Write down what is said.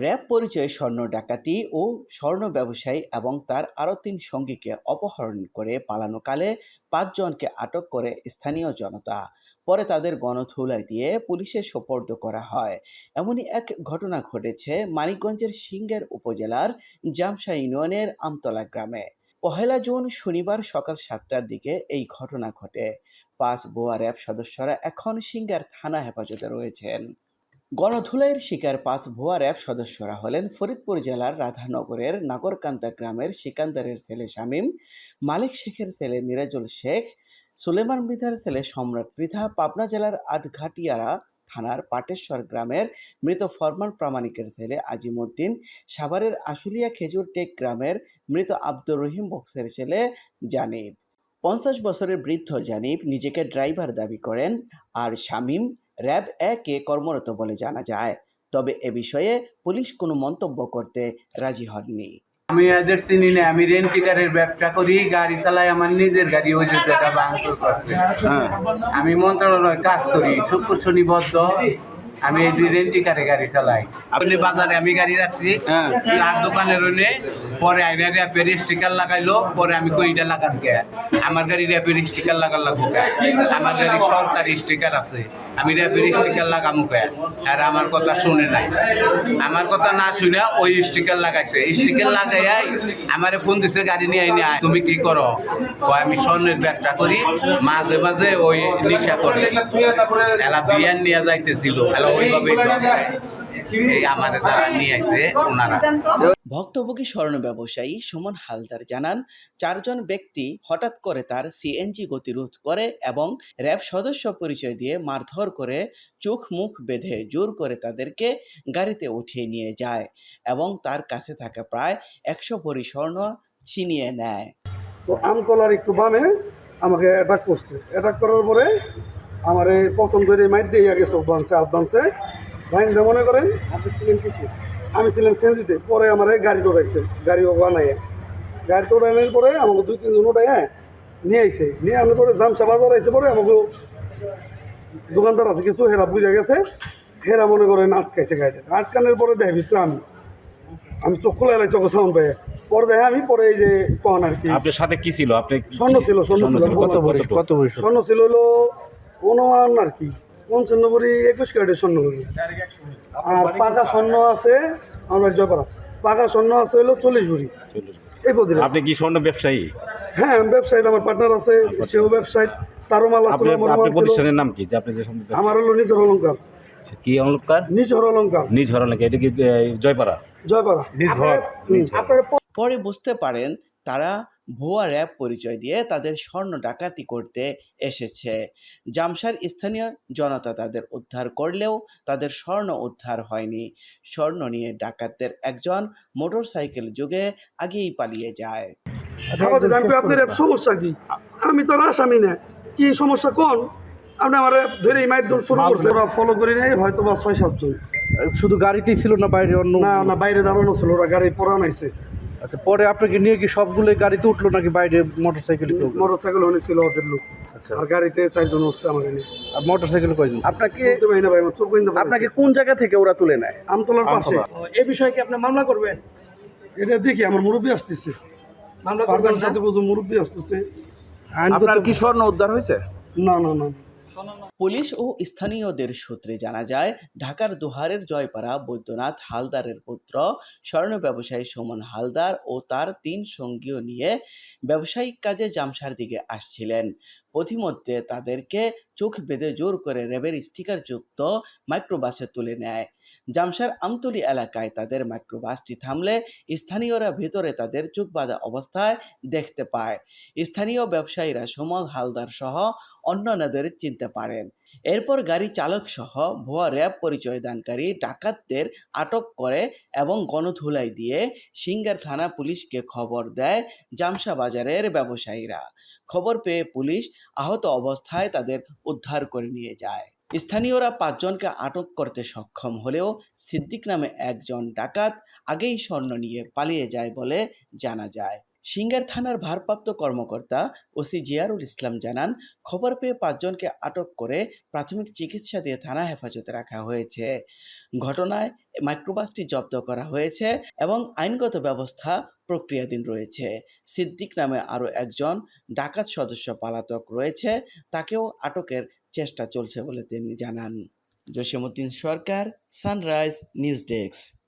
RAB পরিচয়ে স্বর্ণ ডাকাতি ও স্বর্ণ ব্যবসায়ী এবং তার আরও তিন সঙ্গীকে অপহরণ করে পালানোকালে পাঁচজনকে আটক করে স্থানীয় জনতা। পরে তাদের গণধুলাই দিয়ে পুলিশে সোপর্দ করা হয়। এমনই এক ঘটনা ঘটেছে মানিকগঞ্জের সিংহের উপজেলার জামসা ইউনিয়নের আমতলা গ্রামে। পহেলা জুন শনিবার সকাল সাতটার দিকে এই ঘটনা ঘটে। পাঁচ বোয়া র্যাব সদস্যরা এখন সিঙ্গার থানা হেফাজতে রয়েছেন। গণধুলাইয়ের শিকার পাঁচ ভুয়া র্যাব সদস্যরা হলেন ফরিদপুর জেলার রাধানগরের নাগরকান্দা গ্রামের সিকান্দারের ছেলে শামীম, মালিক শেখের ছেলে মিরাজুল শেখ, সুলেমান মৃধার ছেলে সম্রাট মৃধা পাবনা জেলার আটঘাটিয়ারা থানার পাটেশ্বর গ্রামের মৃত ফরমান প্রামাণিকের ছেলে আজিমুদ্দিন, সাভারের আশুলিয়া খেজুর টেক গ্রামের মৃত আব্দুর রহিম বক্সের ছেলে জানিব। পঞ্চাশ বছরের বৃদ্ধ জানিব নিজেকে ড্রাইভার দাবি করেন আর শামীম র্যাব একে কর্মরত বলে জানা যায়। তবে এ বিষয়ে পুলিশ কোনো মন্তব্য করতে রাজি হননি। আমি এদের চিনি না আমি রেন্টিকারের ব্যবসা করি গাড়ি চালাই আমার নিজের গাড়ি হয়েছে যেটা ভাঙচুর করছে আমি মন্ত্রণালয় কাজ করি শুক্র শনিবদ্ধ আমি এই রেন্টিকারে গাড়ি চালাই। আপনি বাজারে আমি গাড়ি রাখছি চার দোকানে রইলে পরে আইনা র্যাপের স্টিকার লাগাইলো পরে আমি কইটা লাগান কে আমার গাড়ি র্যাপের স্টিকার লাগার লাগবো আমার গাড়ি সরকারি স্টিকার আছে। আমি র্যাপের স্টিকার লাগামু আর আমার কথা শুনে নাই। আমার কথা না শুনে ওই স্টিকার লাগাইছে। স্টিকার লাগাইয়াই আমারে ফোন দিছে, গাড়ি নিয়ে আইনি। তুমি কি করো? আমি স্বর্ণের ব্যবসা করি, মাঝে মাঝে ওই নিশা করি। এলা বিয়ান নিয়ে যাইতেছিল। এলা ওইভাবে এই আমারে যারা নিয়ে আইছে, ওনারা। ভক্তভোগী স্বর্ণ ব্যবসায়ী সুমন হালদার জানান, চারজন ব্যক্তি হঠাৎ করে তার সিএনজি গতিরোধ করে এবং র্যাব সদস্য পরিচয় দিয়ে মারধর করে চোখ মুখ বেঁধে জোর করে তাদেরকে গাড়িতে উঠিয়ে নিয়ে যায় এবং তার কাছে থাকা প্রায় একশো ভরি স্বর্ণ ছিনিয়ে নেয়। তো আমতলার একটু বামে আমাকে অ্যাটাক করছে। অ্যাটাক করার পরে আমার এই প্রথম ধরে মাইট দিয়ে চোখ বানছে হাত ভাইন্দা মনে করেন, আপনি ছিলেন কিছু? আমি ছিলাম সেন্সিতে পরে আমার গাড়ি দৌড়াইছে। গাড়ি বানাই গাড়ি দৌড়ানোর পরে আমাকে দুই তিনজন ওটাই হ্যাঁ নিয়ে আইছে। নিয়ে আনার পরে জামসা বাজার আইছে পরে আমাকে দোকানদার আছে কিছু হেরা বুঝে গেছে। হেরা মনে করেন আটকাইছে গাড়িটা। আটকানোর পরে দেয় ভিতরে আমি। আমি চোখ খোলা এলাইছি ওকে সাউন্ড পাই পরে দেখে আমি পরে এই যে তখন আর কি। আপনার সাথে কি ছিল? আপনি স্বর্ণ ছিল স্বর্ণ ছিল কত স্বর্ণ ছিল। হলো অনুমান আর কি। পঞ্চান্ন ভরি একুশ ক্যারেটের স্বর্ণ আর পাকা স্বর্ণ আছে আমার জয়পাড়া পাকা স্বর্ণ আছে হলো চল্লিশ ভরি। এই পদ্ধতি আপনি কি স্বর্ণ ব্যবসায়ী? হ্যাঁ ব্যবসায়ী আমার পার্টনার আছে সেও ব্যবসায়ী তারও মাল আছে আমার আপনার প্রতিষ্ঠানের নাম কি? আপনি যে আমার হলো নিজের অলঙ্কার কি অলঙ্কার নিজের অলঙ্কার নিজ হরণকে এটা কি জয়পাড়া? জয়পাড়া। নিজ হর পরে বুঝতে পারেন তারা ভুয়া র্যাব পরিচয় দিয়ে তাদের স্বর্ণ ডাকাতি করতে এসেছে। জামসার স্থানীয় জনতা তাদের উদ্ধার করলেও তাদের স্বর্ণ উদ্ধার হয়নি। স্বর্ণ নিয়ে ডাকাতদের একজন মোটরসাইকেল যুগে আগেই পালিয়ে যায়। আমি আপনার সমস্যা কি? আমি তো আসামি না। কি সমস্যা কোন? আপনি আমার ধরে মাইট শুরু করছে ওরা ফলো করি নাই হয়তো বা ছয় সাতজন শুধু গাড়িতেই ছিল না বাইরে অন্য না না বাইরে দাঁড়ানো ছিল ওরা গাড়ি পরা নাইছে আচ্ছা পরে আপনাকে নিয়ে কি সবগুলো গাড়িতে উঠল নাকি বাইরে মোটরসাইকেলে কেউ মোটর সাইকেল হনে ছিল ওদের লোক। আচ্ছা। আর গাড়িতে চারজন উঠছে আমার এনে। আর মোটরসাইকেলে কয়জন? আপনাকে ভাই আমার চোখ আপনাকে কোন জায়গা থেকে ওরা তুলে নেয়? আমতলার পাশে। এই বিষয়ে কি আপনি মামলা করবেন? এটা দেখি আমার মুরব্বী আসতেছে। মামলা করবেন সাথে বুঝো মুরব্বী আসতেছে। আপনার কি স্বর্ণ উদ্ধার হয়েছে? না না না। পুলিশ ও স্থানীয়দের সূত্রে জানা যায়, ঢাকার দোহারের জয়পাড়া বৈদ্যনাথ হালদারের পুত্র স্বর্ণ ব্যবসায়ী সুমন হালদার ও তার তিন সঙ্গীও নিয়ে ব্যবসায়িক কাজে জামসার দিকে আসছিলেন। পথিমধ্যে তাদেরকে চোখ বেঁধে জোর করে র্যাবের স্টিকারযুক্ত মাইক্রোবাসে তুলে নেয়। জামসার আমতলি এলাকায় তাদের মাইক্রোবাসটি থামলে স্থানীয়রা ভেতরে তাদের চোখ বাঁধা অবস্থায় দেখতে পায়। স্থানীয় ব্যবসায়ীরা সুমন হালদার সহ অন্যান্যদের চিনতে পারেন। এরপর গাড়ি চালক সহ ভুয়া র্যাব পরিচয় দানকারী ডাকাতদের আটক করে এবং গণধুলাই দিয়ে সিঙ্গার থানা পুলিশকে খবর দেয় জামসা বাজারের ব্যবসায়ীরা। খবর পেয়ে পুলিশ আহত অবস্থায় তাদের উদ্ধার করে নিয়ে যায়। স্থানীয়রা পাঁচজনকে আটক করতে সক্ষম হলেও সিদ্দিক নামে একজন ডাকাত আগেই স্বর্ণ নিয়ে পালিয়ে যায় বলে জানা যায়। সিঙ্গার থানার ভারপ্রাপ্ত কর্মকর্তা ওসি জিয়ারুল ইসলাম জানান, খবর পেয়ে পাঁচজনকে আটক করে প্রাথমিক চিকিৎসা দিয়ে থানা হেফাজতে রাখা হয়েছে। ঘটনায় মাইক্রোবাসটি জব্দ করা হয়েছে এবং আইনগত ব্যবস্থা প্রক্রিয়াধীন রয়েছে। সিদ্দিক নামে আরও একজন ডাকাত সদস্য পালাতক রয়েছে, তাকেও আটকের চেষ্টা চলছে বলে তিনি জানান। Jasimuddin Sarkar, sunrise news desk.